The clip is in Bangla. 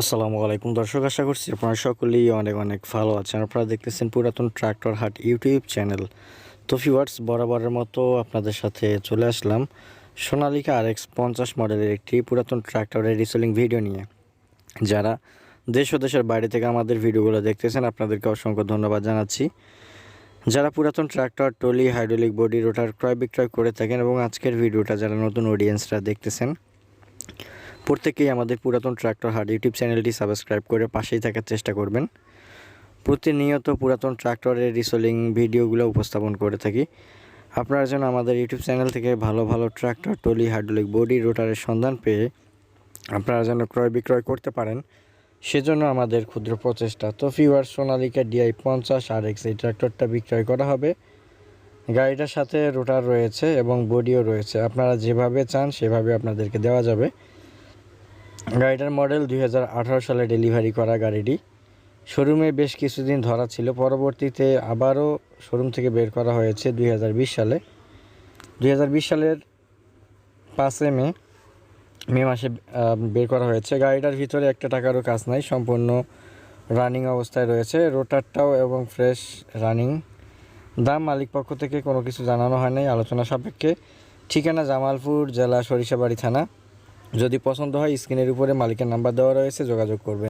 আসসালামু আলাইকুম দর্শক, আশা করছি আপনারা সকলেই অনেক অনেক ভালো আছেন। আপনারা দেখতেছেন পুরাতন ট্রাক্টর হাট ইউটিউব চ্যানেল। তো ফিওয়ার্স বরাবরের মতো আপনাদের সাথে চলে আসলাম সোনালিকা আর এক্স পঞ্চাশ মডেলের একটি পুরাতন ট্রাক্টরের রিসেলিং ভিডিও নিয়ে। যারা দেশ ও দেশের বাইরে থেকে আমাদের ভিডিওগুলো দেখতেছেন, আপনাদেরকে অসংখ্য ধন্যবাদ জানাচ্ছি। যারা পুরাতন tractor trolley hydraulic body rotor ক্রয় বিক্রয় করে থাকেন এবং আজকের ভিডিওটা যারা নতুন অডিয়েন্সরা দেখতেছেন প্রত্যেকেই আমাদের পুরাতন ট্রাক্টর হাট ইউটিউব চ্যানেলটি সাবস্ক্রাইব করে পাশেই থাকার চেষ্টা করবেন। প্রতিনিয়ত পুরাতন ট্রাক্টরের রিসোলিং ভিডিওগুলো উপস্থাপন করে থাকি। আপনারা যেন আমাদের ইউটিউব চ্যানেল থেকে ভালো ভালো ট্রাক্টর টলি হাইড্রোলিক বডি, রোটারের সন্ধান পেয়ে আপনারা যেন ক্রয় বিক্রয় করতে পারেন, সেজন্য আমাদের ক্ষুদ্র প্রচেষ্টা। তো ফিওয়ার সোনালিকা ডিআই পঞ্চাশ আর এক্স এই ট্রাক্টরটা বিক্রয় করা হবে। গাড়িটার সাথে রোটার রয়েছে এবং বডিও রয়েছে। আপনারা যেভাবে চান সেভাবে আপনাদেরকে দেওয়া যাবে। গাড়িটার মডেল দুই হাজার আঠারো সালে ডেলিভারি করা গাড়িটি। শোরুমে বেশ কিছুদিন ধরা ছিল। পরবর্তীতে আবারও শোরুম থেকে বের করা হয়েছে দুই হাজার বিশ সালে। দুই হাজার বিশ সালের পাঁচে মে মে মাসে বের করা হয়েছে। গাড়িটার ভিতরে একটা টাকারও কাজ নাই। সম্পূর্ণ রানিং অবস্থায় রয়েছে। রোটারটাও এবং ফ্রেশ রানিং। দাম মালিক পক্ষ থেকে কোনো কিছু জানানো হয় নাই। আলোচনা সাপেক্ষে। ঠিকানা জামালপুর, জেলা সরিষাবাড়ি থানা। যদি পছন্দ হয় স্ক্রিনের উপরে মালিকের নাম্বার দেওয়া রয়েছে যোগাযোগ করবেন।